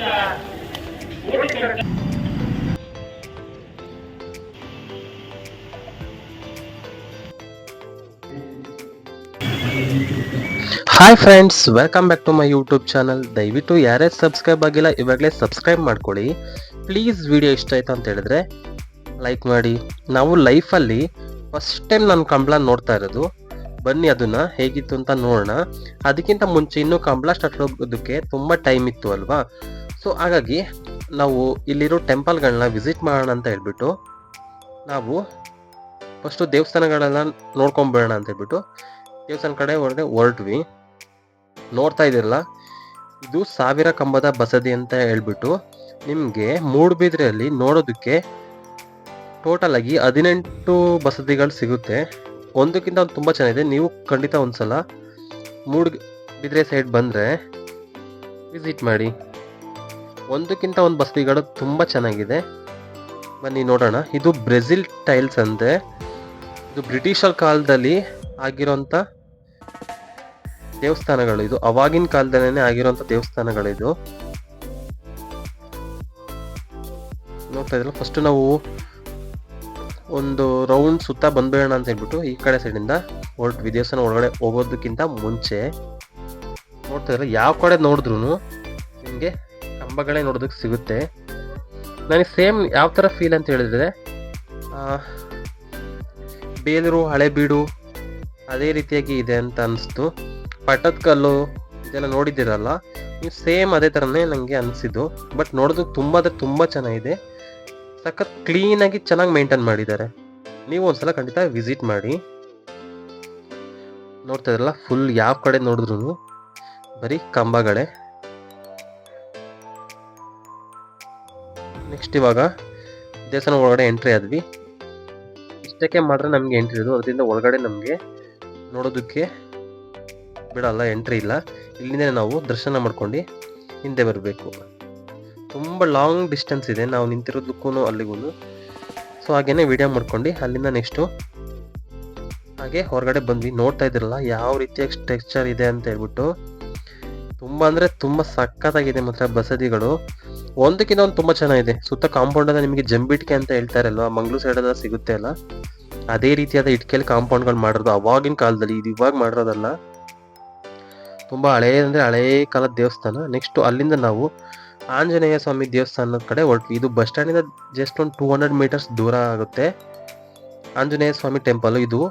Hi friends welcome back to my YouTube channel ದಯವಿಟ್ಟು ಯಾರೇ subscribe ಆಗಿಲ್ಲ, ಇವಾಗಲೇ ಸಬ್ಸ್ಕ್ರೈಬ್ ಮಾಡ್ಕೊಳ್ಳಿ. ಪ್ಲೀಸ್ ವಿಡಿಯೋ ಇಷ್ಟ ಆಯ್ತು ಅಂತ ಹೇಳಿದ್ರೆ ಲೈಕ್ ಮಾಡಿ. ನಾವು ಲೈಫಲ್ಲಿ ಫಸ್ಟ್ ಟೈಮ್ ನಾನು ಕಂಬಳ ನೋಡ್ತಾ ಇರೋದು. ಬನ್ನಿ ಅದನ್ನ ಹೇಗಿತ್ತು ಅಂತ ನೋಡೋಣ. ಅದಕ್ಕಿಂತ ಮುಂಚೆ ಇನ್ನೂ ಕಂಬಳ ಸ್ಟಾರ್ಟ್ ಆಗೋದಕ್ಕೆ ತುಂಬ ಟೈಮ್ ಇತ್ತು ಅಲ್ವಾ? ಸೊ ಹಾಗಾಗಿ ನಾವು ಇಲ್ಲಿರೋ ಟೆಂಪಲ್ಗಳನ್ನ ವಿಸಿಟ್ ಮಾಡೋಣ ಅಂತ ಹೇಳ್ಬಿಟ್ಟು ನಾವು ಫಸ್ಟು ದೇವಸ್ಥಾನಗಳೆಲ್ಲ ನೋಡ್ಕೊಂಬೇಡೋಣ ಅಂತ ಹೇಳ್ಬಿಟ್ಟು ದೇವಸ್ಥಾನ ಕಡೆ ಹೊರಗೆ ಹೊರಟ್ವಿ. ನೋಡ್ತಾ ಇದ್ದೀರಲ್ಲ, ಇದು ಸಾವಿರ ಕಂಬದ ಬಸದಿ ಅಂತ ಹೇಳ್ಬಿಟ್ಟು ನಿಮಗೆ ಮೂಡುಬಿದ್ರೆಯಲ್ಲಿ ನೋಡೋದಕ್ಕೆ ಟೋಟಲ್ ಆಗಿ ಹದಿನೆಂಟು ಬಸದಿಗಳು ಸಿಗುತ್ತೆ. ಒಂದಕ್ಕಿಂತ ಒಂದು ತುಂಬ ಚೆನ್ನಾಗಿದೆ. ನೀವು ಖಂಡಿತ ಒಂದ್ಸಲ ಮೂಡ್ ಬಿದ್ರೆ ಸೈಡ್ ಬಂದರೆ ವಿಸಿಟ್ ಮಾಡಿ. ಒಂದಕ್ಕಿಂತ ಒಂದು ಬಸದಿಗಳು ತುಂಬ ಚೆನ್ನಾಗಿದೆ. ಬನ್ನಿ ನೋಡೋಣ. ಇದು ಬ್ರೆಜಿಲ್ ಟೈಲ್ಸ್ ಅಂದರೆ ಇದು ಬ್ರಿಟಿಷರ್ ಕಾಲದಲ್ಲಿ ಆಗಿರೋಂಥ ದೇವಸ್ಥಾನಗಳು. ಇದು ಅವಾಗಿನ ಕಾಲದಲ್ಲೇ ಆಗಿರೋಂಥ ದೇವಸ್ಥಾನಗಳಿದು. ನೋಡ್ತಾ ಇದ್ರಲ್ಲ ಫಸ್ಟ್ ನಾವು ಒಂದು ರೌಂಡ್ ಸುತ್ತ ಬಂದ್ಬಿಡೋಣ ಅಂತ ಹೇಳ್ಬಿಟ್ಟು ಈ ಕಡೆ ಸೈಡಿಂದ ಹೊರಟು ವಿದೇಶನ ಒಳಗಡೆ ಹೋಗೋದಕ್ಕಿಂತ ಮುಂಚೆ ನೋಡ್ತಾ ಇದ್ರೆ ಯಾವ ಕಡೆ ನೋಡಿದ್ರು ನಿಮಗೆ ಕಂಬಗಳೇ ನೋಡೋದಕ್ಕೆ ಸಿಗುತ್ತೆ. ನನಗೆ ಸೇಮ್ ಯಾವ ಥರ ಫೀಲ್ ಅಂತ ಹೇಳಿದ್ರೆ ಬೇಲೂರು ಹಳೆಬೀಡು ಅದೇ ರೀತಿಯಾಗಿ ಇದೆ ಅಂತ ಅನಿಸ್ತು. ಪಟ್ಟದಕಲ್ಲು ಇದೆಲ್ಲ ನೋಡಿದ್ದೀರಲ್ಲ, ನೀವು ಸೇಮ್ ಅದೇ ಥರನೇ ನನಗೆ ಅನಿಸಿದ್ದು. ಬಟ್ ನೋಡೋದಕ್ಕೆ ತುಂಬ ಅಂದರೆ ತುಂಬ ಚೆನ್ನಾಗಿದೆ. ಸಖತ್ ಕ್ಲೀನಾಗಿ ಚೆನ್ನಾಗಿ ಮೇಂಟೈನ್ ಮಾಡಿದ್ದಾರೆ. ನೀವು ಒಂದ್ಸಲ ಖಂಡಿತ ವಿಸಿಟ್ ಮಾಡಿ. ನೋಡ್ತಾ ಇದ್ರಲ್ಲ ಫುಲ್ ಯಾವ ಕಡೆ ನೋಡಿದ್ರು ಬರೀ ಕಂಬಗಳೇ. ನೆಕ್ಸ್ಟ್ ಇವಾಗ ದೇವಸ್ಥಾನ ಒಳಗಡೆ ಎಂಟ್ರಿ ಆದ್ವಿ. ಇಷ್ಟಕ್ಕೆ ಮಾತ್ರ ನಮಗೆ ಎಂಟ್ರಿ ಇರೋದು. ಅದರಿಂದ ಒಳಗಡೆ ನಮಗೆ ನೋಡೋದಕ್ಕೆ ಬಿಡಲ್ಲ ಎಂಟ್ರಿ ಇಲ್ಲ. ಇಲ್ಲಿಂದ ನಾವು ದರ್ಶನ ಮಾಡ್ಕೊಂಡು ಹಿಂದೆ ಬರಬೇಕು. ತುಂಬ ಲಾಂಗ್ ಡಿಸ್ಟೆನ್ಸ್ ಇದೆ. ನಾವು ನಿಂತಿರೋದಕ್ಕೂ ಅಲ್ಲಿಗೂ ಸೊ ಹಾಗೇನೆ ವಿಡಿಯೋ ಮಾಡ್ಕೊಂಡು ಅಲ್ಲಿಂದ ನೆಕ್ಸ್ಟು ಹಾಗೆ ಹೊರಗಡೆ ಬಂದ್ವಿ. ನೋಡ್ತಾ ಇದ್ರಲ್ಲ ಯಾವ ರೀತಿಯ ಸ್ಟ್ರಕ್ಚರ್ ಇದೆ ಅಂತ ಹೇಳ್ಬಿಟ್ಟು. ತುಂಬ ಅಂದರೆ ತುಂಬ ಸಖತ್ತಾಗಿದೆ ಮಾತ್ರ ಬಸದಿಗಳು. ಒಂದಕ್ಕಿಂತ ಒಂದು ತುಂಬಾ ಚೆನ್ನಾಗಿದೆ. ಸುತ್ತ ಕಾಂಪೌಂಡ್ ಅಂದ್ರೆ ನಿಮಗೆ ಜಂಬಿಟ್ಕೆ ಅಂತ ಹೇಳ್ತಾರಲ್ವಾ, ಮಂಗ್ಳೂರ್ ಸೈಡ್ ಅದ ಸಿಗುತ್ತೆ ಅಲ್ಲ? ಅದೇ ರೀತಿಯಾದ ಇಟ್ಕೆಯಲ್ಲಿ ಕಾಂಪೌಂಡ್ಗಳು ಮಾಡಿರೋದು ಅವಾಗಿನ ಕಾಲದಲ್ಲಿ, ಇದು ಇವಾಗ ಮಾಡಿರೋದಲ್ಲ? ತುಂಬಾ ಹಳೇ ಅಂದ್ರೆ ಹಳೇ ಕಾಲದ ದೇವಸ್ಥಾನ. ನೆಕ್ಸ್ಟ್ ಅಲ್ಲಿಂದ ನಾವು ಆಂಜನೇಯ ಸ್ವಾಮಿ ದೇವಸ್ಥಾನದ ಕಡೆ ಹೊರಟ್ವಿ ಇದು ಬಸ್ ಸ್ಟ್ಯಾಂಡಿಂದ ಜಸ್ಟ್ ಒಂದು ಟೂ ಹಂಡ್ರೆಡ್ ಮೀಟರ್ಸ್ ದೂರ ಆಗುತ್ತೆ. ಆಂಜನೇಯ ಸ್ವಾಮಿ ಟೆಂಪಲ್ ಇದು.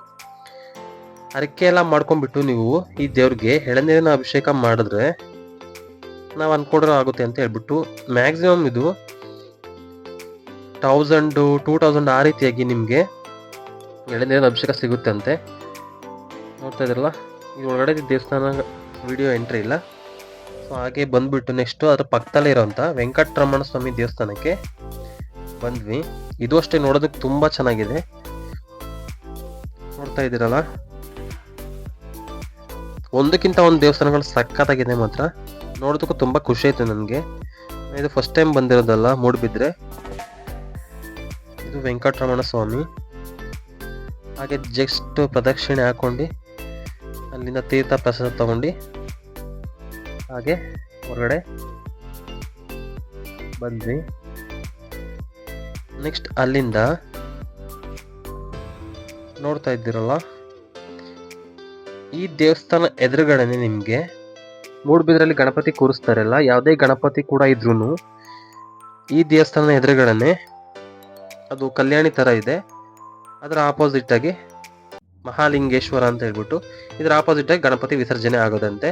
ಹರಕೆ ಎಲ್ಲ ಮಾಡ್ಕೊಂಡ್ಬಿಟ್ಟು ನೀವು ಈ ದೇವ್ರಿಗೆ ಎಳನೀರಿನ ಅಭಿಷೇಕ ಮಾಡಿದ್ರೆ ನಾವು ಅನ್ಕೊಡ್ರೆ ಆಗುತ್ತೆ ಅಂತ ಹೇಳ್ಬಿಟ್ಟು ಮ್ಯಾಕ್ಸಿಮಮ್ ಇದು ಥೌಸಂಡು ಟೂ ತೌಸಂಡ್ ಆ ರೀತಿಯಾಗಿ ನಿಮಗೆ ಎಳೆನೀರಿನ ಅಭಿಷೇಕ ಸಿಗುತ್ತೆ ಅಂತೆ. ನೋಡ್ತಾ ಇದ್ರಲ್ಲ ಈ ಒಳಗಡೆ ದೇವಸ್ಥಾನ ವಿಡಿಯೋ ಎಂಟ್ರಿ ಇಲ್ಲ. ಸೊ ಹಾಗೆ ಬಂದ್ಬಿಟ್ಟು ನೆಕ್ಸ್ಟು ಅದ್ರ ಪಕ್ಕದಲ್ಲೇ ಇರೋವಂಥ ವೆಂಕಟರಮಣ ಸ್ವಾಮಿ ದೇವಸ್ಥಾನಕ್ಕೆ ಬಂದ್ವಿ. ಇದು ಅಷ್ಟೇ ನೋಡೋದಕ್ಕೆ ತುಂಬ ಚೆನ್ನಾಗಿದೆ. ನೋಡ್ತಾ ಇದ್ದೀರಲ್ಲ, ಒಂದಕ್ಕಿಂತ ಒಂದು ದೇವಸ್ಥಾನಗಳು ಸಖತ್ತಾಗಿದೆ ಮಾತ್ರ. ನೋಡೋದಕ್ಕೂ ತುಂಬ ಖುಷಿ ಆಯಿತು ನನಗೆ. ಇದು ಫಸ್ಟ್ ಟೈಮ್ ಬಂದಿರೋದಲ್ಲ ಮೂಡ್ಬಿದ್ರೆ ಇದು ವೆಂಕಟರಮಣ ಸ್ವಾಮಿ. ಹಾಗೆ ಜಸ್ಟ್ ಪ್ರದಕ್ಷಿಣೆ ಹಾಕೊಂಡು ಅಲ್ಲಿಂದ ತೀರ್ಥ ಪ್ರಸಾದ ತಗೊಂಡು ಹಾಗೆ ಹೊರಗಡೆ ಬಂದ್ವಿ. ನೆಕ್ಸ್ಟ್ ಅಲ್ಲಿಂದ ನೋಡ್ತಾ ಇದ್ದೀರಲ್ಲ, ಈ ದೇವಸ್ಥಾನ ಎದುರುಗಡೆನೆ ನಿಮಗೆ ಮೂಡ್ಬಿದ್ರಲ್ಲಿ ಗಣಪತಿ ಕೂರಿಸ್ತಾರಲ್ಲ, ಯಾವುದೇ ಗಣಪತಿ ಕೂಡ ಇದ್ರೂ ಈ ದೇವಸ್ಥಾನದ ಎದುರುಗಡೆ ಅದು ಕಲ್ಯಾಣಿ ಥರ ಇದೆ. ಅದರ ಆಪೋಸಿಟ್ ಆಗಿ ಮಹಾಲಿಂಗೇಶ್ವರ ಅಂತ ಹೇಳ್ಬಿಟ್ಟು ಇದರ ಆಪೋಸಿಟ್ ಆಗಿ ಗಣಪತಿ ವಿಸರ್ಜನೆ ಆಗೋದಂತೆ.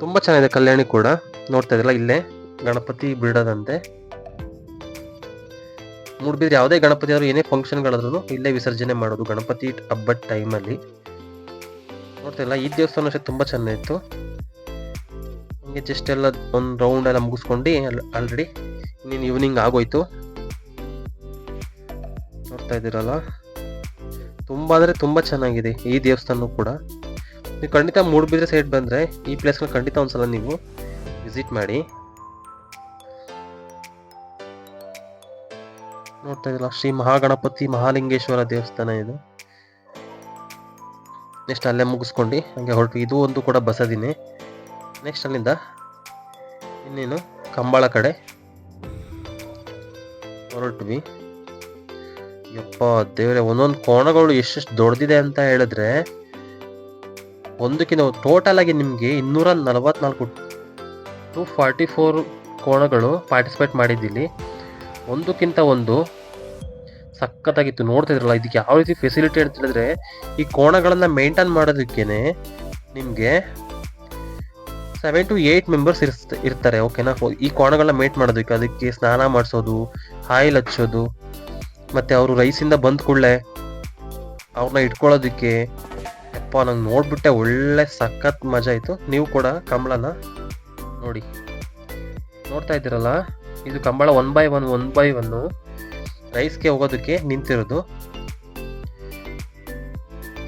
ತುಂಬಾ ಚೆನ್ನಾಗಿದೆ ಕಲ್ಯಾಣಿ ಕೂಡ. ನೋಡ್ತಾ ಇದ್ರಲ್ಲ, ಇಲ್ಲೇ ಗಣಪತಿ ಬಿಡೋದಂತೆ ಮೂಡ್ಬಿದ್ರೆ ಯಾವುದೇ ಗಣಪತಿ ಆದ್ರೂ ಏನೇ ಫಂಕ್ಷನ್ಗಳಾದ್ರೂ ಇಲ್ಲೇ ವಿಸರ್ಜನೆ ಮಾಡೋದು ಗಣಪತಿ ಹಬ್ಬದ ಟೈಮಲ್ಲಿ ನೋಡ್ತಾ ಇಲ್ಲ ಈ ದೇವಸ್ಥಾನ ಅಷ್ಟೇ ತುಂಬ ಚೆನ್ನಾಗಿತ್ತು. ಹಂಗೆ ಜಸ್ಟ್ ಎಲ್ಲ ಒಂದು ರೌಂಡ್ ಎಲ್ಲ ಮುಗಿಸ್ಕೊಂಡು ಆಲ್ರೆಡಿ ಇನ್ನೇನು ಈವ್ನಿಂಗ್ ಆಗೋಯ್ತು. ನೋಡ್ತಾ ಇದ್ದೀರಲ್ಲ? ತುಂಬ ಅಂದರೆ ತುಂಬ ಚೆನ್ನಾಗಿದೆ ಈ ದೇವಸ್ಥಾನ ಕೂಡ. ನೀವು ಖಂಡಿತ ಮೂಡುಬಿದ್ರೆ ಸೈಡ್ ಬಂದರೆ ಈ ಪ್ಲೇಸ್ನ ಖಂಡಿತ ಒಂದ್ಸಲ ನೀವು ವಿಸಿಟ್ ಮಾಡಿ. ನೋಡ್ತಾ ಇದ್ದೀರಾ ಶ್ರೀ ಮಹಾಗಣಪತಿ ಮಹಾಲಿಂಗೇಶ್ವರ ದೇವಸ್ಥಾನ ಇದು. ನೆಕ್ಸ್ಟ್ ಅಲ್ಲೇ ಮುಗಿಸ್ಕೊಂಡು, ಹಂಗೆ ಹೊರಟು. ಇದು ಒಂದು ಕೂಡ ಬಸದಿನೇ. ನೆಕ್ಸ್ಟ್ ಅಲ್ಲಿಂದ ಇನ್ನೇನು ಕಂಬಳ ಕಡೆ ಹೊರಟ್ವಿ. ಯಪ್ಪ ದೇವರೇ, ಒಂದೊಂದು ಕೋಣಗಳು ಎಷ್ಟೆಷ್ಟು ದೊಡ್ಡದಿದೆ ಅಂತ ಹೇಳಿದ್ರೆ ಒಂದಕ್ಕಿಂತ ಟೋಟಲ್ ಆಗಿ ನಿಮಗೆ ಇನ್ನೂರ ನಲವತ್ನಾಲ್ಕು ಟು ಫಾರ್ಟಿ ಫೋರ್ ಕೋಣಗಳು ಪಾರ್ಟಿಸಿಪೇಟ್ ಮಾಡಿದ್ದಿಲ್ಲಿ ಒಂದಕ್ಕಿಂತ ಒಂದು ಸಖತ್ತಾಗಿತ್ತು. ನೋಡ್ತಾ ಇದ್ರಲ್ಲ ಇದಕ್ಕೆ ಯಾವ ರೀತಿ ಫೆಸಿಲಿಟಿ ಅಂತ ಹೇಳಿದ್ರೆ ಈ ಕೋಣಗಳನ್ನು ಮೇಂಟೈನ್ ಮಾಡೋದಕ್ಕೇನೆ ನಿಮಗೆ ಸೆವೆನ್ ಟು ಏಯ್ಟ್ ಮೆಂಬರ್ಸ್ ಇರ್ತಾರೆ ಓಕೆನಾ ಈ ಕೋಣಗಳನ್ನ ಮೇಟ್ ಮಾಡೋದಕ್ಕೆ ಅದಕ್ಕೆ ಸ್ನಾನ ಮಾಡಿಸೋದು ಆಯಿಲ್ ಹಚ್ಚೋದು ಮತ್ತೆ ಅವರು ರೈಸಿಂದ ಬಂದ ಕೂಡಲೇ ಅವ್ರನ್ನ ಇಟ್ಕೊಳ್ಳೋದಕ್ಕೆ ಅಪ್ಪ ನಂಗೆ ನೋಡ್ಬಿಟ್ಟೆ ಒಳ್ಳೆ ಸಖತ್ ಮಜಾ ಆಯಿತು ನೀವು ಕೂಡ ಕಂಬಳನ ನೋಡಿ. ನೋಡ್ತಾ ಇದ್ದೀರಲ್ಲ, ಇದು Kambala one by one one by one ರೈಸ್ಗೆ ಹೋಗೋದಕ್ಕೆ ನಿಂತಿರೋದು.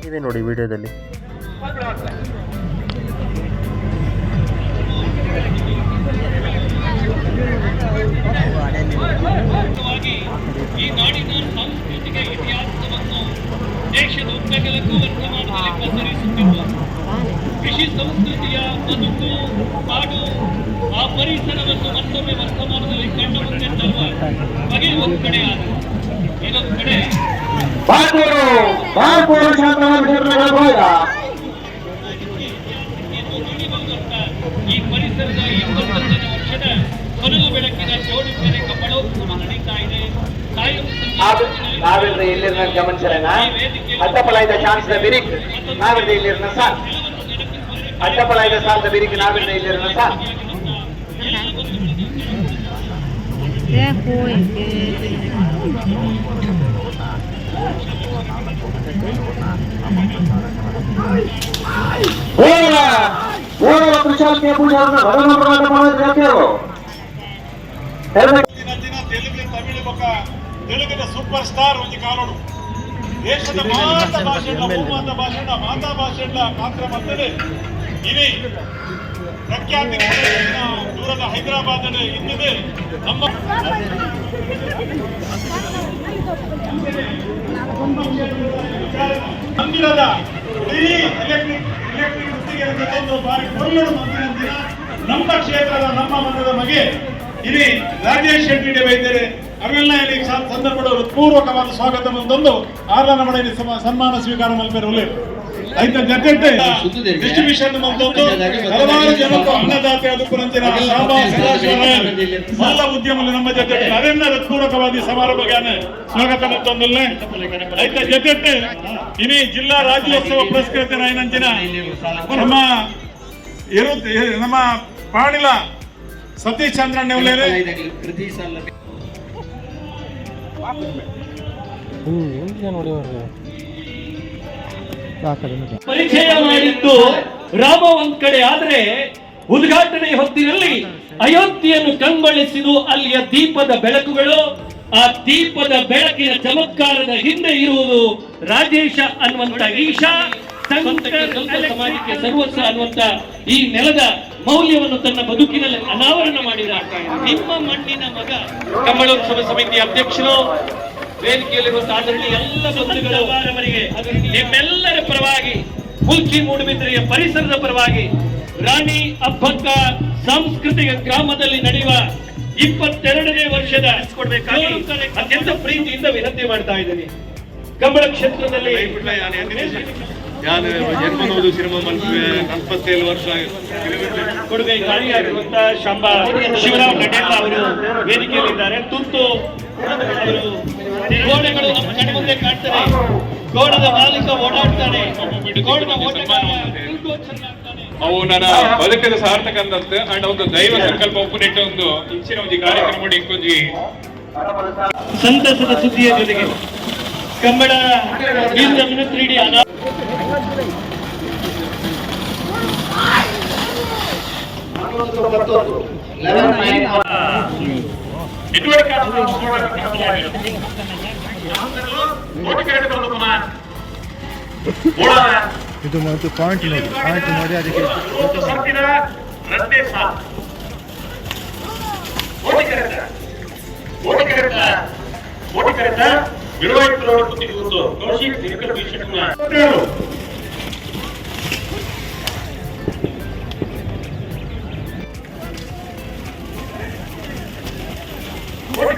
ಇದೆ ನೋಡಿ ವಿಡಿಯೋದಲ್ಲಿ. ಈ ನಾಡಿನ ಸಾಂಸ್ಕೃತಿಕ ಇತಿಹಾಸವನ್ನು ದೇಶದ ಉದ್ದಗಲಕ್ಕೂ ವರ್ತಮಾನದಲ್ಲಿ ಪಸರಿಸುತ್ತಿರುವ ಕೃಷಿ ಸಂಸ್ಕೃತಿಯ ಬದುಕು, ಕಾಡು, ಆ ಪರಿಸರವನ್ನು ಮತ್ತೊಮ್ಮೆ ವರ್ತಮಾನದಲ್ಲಿ ಕಂಡು ಮುಂದೆ ತರುವ ಬಗೆ ಒಂದು ಕಡೆ ಆಗಿದೆ ಇನ್ನೊಂದು ಕಡೆ ಕಾಯಂ ನಾವಿರ್ದ ಇಲ್ಲಿನ ಗಮನಿಸಲೇನ ಅಡ್ಡಪಲಾಯ್ದ ಚಾನ್ಸ್ನ ಬಿರಿಕ್ ನಾವಿರ್ದ ಇಲ್ಲಿರ್ನ ಸಾಲ್ ಅಡ್ಡಪಲಾಯ್ದ ಸಾಲದ ಬಿರಿಕ್ ನಾವಿರ್ದ ಇಲ್ಲಿರ್ನ ಸಾಲ್ Dejo el que ಓರ ಓರ ಪ್ರಶಾಸನ ಪೂಜಾರನ್ನ ಭಗವಾನ್ ಪ್ರಮಾಣ ಮಾಡಿದ್ರೆ ಯಾರು ದಿನ ದಿನ ತೆಲುಗು ತೆಲುಗಿನ ಸೂಪರ್ ಸ್ಟಾರ್ ಒಂದು ಕಾರಣ ದೇಶದ ಮಾತ ಭಾಷೆಡ್ಲ ಬಹುಮಾತ ಭಾಷೆಡ್ಲ ಮಾತಾ ಭಾಷೆಗಳ ಮಾತ್ರ ಬಂದರೆ ಇಲ್ಲಿ ಪ್ರಖ್ಯಾತಿ ದೂರದ ಹೈದರಾಬಾದ್ ಇಂದಿದೆ ನಮ್ಮ ಮಂದಿರದ ಇಡೀ ಎಲೆಕ್ಟ್ರಿಕ್ ಎಲೆಕ್ಟ್ರಿಕ್ ವೃತ್ತಿಗೆ ಒಂದು ಬಾರಿ ಕೊಲ್ಲಡು ಮಂದಿರ ನಮ್ಮ ಕ್ಷೇತ್ರದ ನಮ್ಮ ಮನದ ಬಗ್ಗೆ ಇಲ್ಲಿ ರಾಜೇಶ್ ಶೆಟ್ಟಿ ವೈದ್ಯರೇ ಅವೆಲ್ಲ ಇಲ್ಲಿ ಸಂದರ್ಭಗಳು ಹೃತ್ಪೂರ್ವಕವಾದ ಸ್ವಾಗತವನ್ನು ತಂದು ಆರ್ಲನ ಮನೆಯಲ್ಲಿ ಸನ್ಮಾನ ಸ್ವೀಕಾರ ಮಲ್ಪೇರು ಒಳ್ಳೆಯದು ಐತ ಜೊತೆ ಡಿಸ್ಟ್ರಿಬ್ಯೂಷನ್ ಮಲ್ತೊಂದು ಹಲವಾರು ಜನಕ್ಕೂ ಅನ್ನದಾತೆ ಅದಕ್ಕೂ ನಂತರ ಶಾಬಾ ಸದಾಶಿವರಾಯರು ಎಲ್ಲ ಉದ್ಯಮಗಳು ನಮ್ಮ ಜೊತೆ ಅದನ್ನ ಹೃತ್ಪೂರ್ವಕವಾದ ಸಮಾರಂಭಗಾನ ಸ್ವಾಗತ ಮತ್ತೊಂದಲ್ಲೇ ಐತ ಜಗತ್ತೆ ಇನಿ ಜಿಲ್ಲಾ ರಾಜ್ಯೋತ್ಸವ ಪುರಸ್ಕೃತ ರಾಯನಂಚಿನ ನಮ್ಮ ಇರು ನಮ್ಮ ಪಾಣಿಲ ಸತೀಶ್ ಚಂದ್ರ ನೆವಲೇರೆ ಪರಿಚಯ ಮಾಡಿದ್ದು ರಾಮ ಒಂದ್ ಕಡೆ ಆದ್ರೆ ಉದ್ಘಾಟನೆ ಹೊತ್ತಿನಲ್ಲಿ ಅಯೋಧ್ಯೆಯನ್ನು ಕಂಗೊಳಿಸಿದು ಅಲ್ಲಿಯ ದೀಪದ ಬೆಳಕುಗಳು, ಆ ದೀಪದ ಬೆಳಕಿನ ಚಮತ್ಕಾರದ ಹಿಂದೆ ಇರುವುದು ರಾಜೇಶ ಅನ್ನುವಂತ ಈಶಾ ಸಮಾಜಕ್ಕೆ ಸರ್ವಸ್ವ ಅನ್ನುವಂತ ಈ ನೆಲದ ಮೌಲ್ಯವನ್ನು ತನ್ನ ಬದುಕಿನಲ್ಲಿ ಅನಾವರಣ ಮಾಡಿದ ನಿಮ್ಮ ಮಣ್ಣಿನ ಮಗ ಕಮಲೋತ್ಸವ ಸಮಿತಿ ಅಧ್ಯಕ್ಷರು ವೇದಿಕೆಯಲ್ಲಿ ಆದರಣೀಯ ಎಲ್ಲ ಬಂಧುಗಳವರಿಗೆ ನಿಮ್ಮೆಲ್ಲರ ಪರವಾಗಿ ಮುಲ್ಕಿ ಮೂಡುಬಿದ್ರೆಯ ಪರಿಸರದ ಪರವಾಗಿ ರಾಣಿ ಅಬ್ಬಕ್ಕ ಸಾಂಸ್ಕೃತಿಕ ಗ್ರಾಮದಲ್ಲಿ ನಡೆಯುವ ಇಪ್ಪತ್ತೆರಡನೇ ವರ್ಷದ ಅತ್ಯಂತ ಪ್ರೀತಿಯಿಂದ ವಿನಂತಿ ಮಾಡ್ತಾ ಇದ್ದೀನಿ. ಕಂಬಳ ಕ್ಷೇತ್ರದಲ್ಲಿ ഞാൻ ജന്മനോതു സിനിമ മത്സര നാൽപ്പത്തേഴ് ವರ್ಷ ಕೊಡುಗೆ ಗಾಳಿಯಾಗಿರುವಂತ ಶಂಬಾ ಶಿವರಾಮ್ ನಡೇಲ ಅವರು ವೇದಿಕೆಯಲ್ಲಿದ್ದಾರೆ. ತುರ್ತು ಅವರು ಗೋಡೆಗಳು ನಮ್ಮ ಕಣ್ಮುಂದೆ ಕಾಣ್ತಾರೆ ಗೋಡದ ಮಾಲೀಕ ಓಡಾಡ್ತಾನೆ. ಗೋಡದ ಅವು ನನ್ನ ಬದುಕಿದ ಸಾರ್ಥಕ ಅಂದಂತೆ ಅಂಡ್ ಒಂದು ದೈವ ಸಂಕಲ್ಪ ಒಪ್ಪನಿಟ್ಟು ಒಂದು ಇಂಚಿನ ಒಂದು ಕಾರ್ಯಕ್ರಮ ಮಾಡಿ ಸಂತಸದ ಸುದ್ದಿಯ ಜೊತೆಗೆ ಕಂಬಳ ತ್ರೀಡಿ ಅನಾ ಇದು ಮತ್ತು ಪಾಯಿಂಟ್ ನೋಡಿ ಪಾಯಿಂಟ್ ನೋಡಿ ಅದಕ್ಕೆ ಓಟಿ ಕರೆತ ಕೂತಿರುವುದು ಕೌಶಿಕ್ ನಿರ್ಕಲ್ ವಿಶ್ವಕುಮಾರ್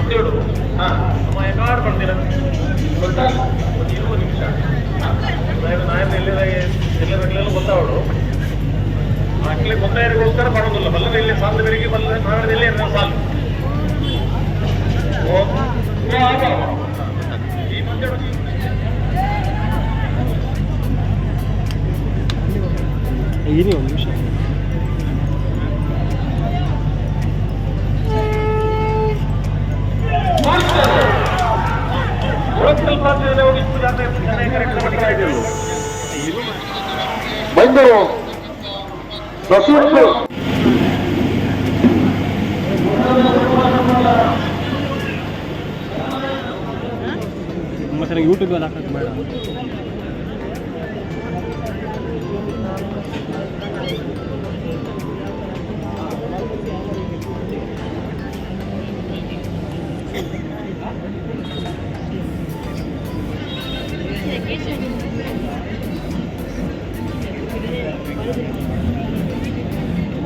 ಹ್ಮ್ ಹಾಂ. ನಮ್ಮ ಎಕಾಡ್ ಬಂದಿರ ಒಂದು ಇರುವ ನಿಮಿಷ. ನಾಯನ ಎಲ್ಲಿದಾಗ ಎಲ್ಲಿರಗಲೆಲ್ಲ ಗೊತ್ತಾವಳು ಮಕ್ಕಳಿಗೆ ಗೊತ್ತಾಯರಿಗೋಸ್ಕರ ಮಾಡೋದಿಲ್ಲ. ಬಲ್ಲದ ಇಲ್ಲಿ ಸಾಲದವರಿಗೆ ಬಲ್ಲದ ನಾಳೆ ಎರಡು ಸಾಲು. ಈ ಮಧ್ಯೆ ಇರಿ ಒಂದು ರಸೂಲು ಯೂಟ್ಯೂಬ್ ಅಲ್ಲಿ ಯೂಟ್ಯೂಬಲ್ಲಿ ಹಾಕಕ್ಕೆ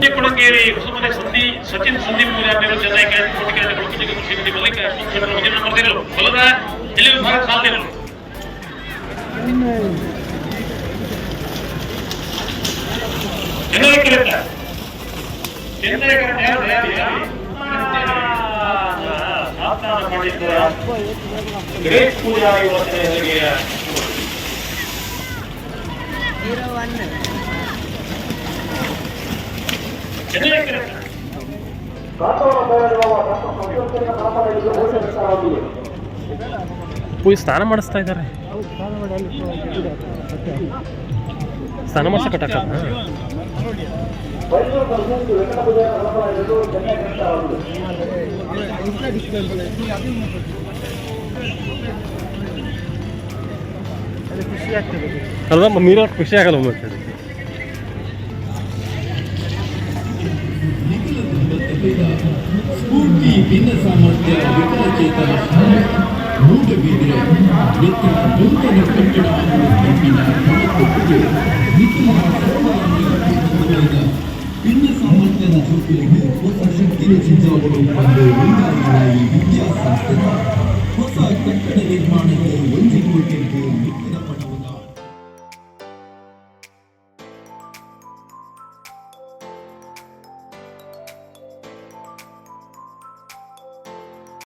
ಬೇಡ ಕುಳಂಗೇರಿ ಹೊಸಮನೆ ಸಂಧಿ ಸಚಿನ್ ಸಂದೀಪ್ ಪೂಜಾರಿಗಳು ಚೆನ್ನೈ ಕ್ಯಾಚ್ ಮಾಡಿದರು ಹೊಲದ ಎಲ್ಲಿ ಭಾರತ ಸಾಧ್ಯಗಳು ಚೆನ್ನೈ ಚೆನ್ನೈ ಮಾಡಿದ್ದ ಗ್ರೇಟ್ ಹೀರೋ ಕೆರೆತ ಪೂಜೆ ಸ್ನಾನ ಮಾಡಿಸ್ತಾ ಇದ್ದಾರೆ. ಸ್ನಾನ ಮಾಡಿಸ ಕಟ್ಟಾಕ ಅಲ್ವಾ ಮೀರ ಖುಷಿ ಆಗಲ್ಲ ಮತ್ತೆ ಸ್ಫೂರ್ತಿ ಭಿನ್ನ ಸಾಮರ್ಥ್ಯ ವಿಕಲಚೇತನ ಮೂಡಬಿದ್ರೆ ಎತ್ತಿನ ನೂತನ ಕಟ್ಟಡ ಕಬ್ಬಿನ ಹೊರಕೊಟ್ಟಿಗೆ ನಿಖಿಲ ಸರ್ವಾಂಗೀಕೃತವಾದ ಭಿನ್ನ ಸಾಮರ್ಥ್ಯದ ಜೊತೆಗೆ ಹೊಸ ಶಕ್ತಿ ಚಿತ್ರಗಳು ಒಂದು ಉಂಟಾಗಿರುವ ಈ ವಿದ್ಯಾಸಂಸ್ಥೆ ಹೊಸ ಕಟ್ಟಡ ನಿರ್ಮಾಣಕ್ಕೆ ಹೊಂದಿಕೊಂಡಿದ್ದು ಕೋಟಿ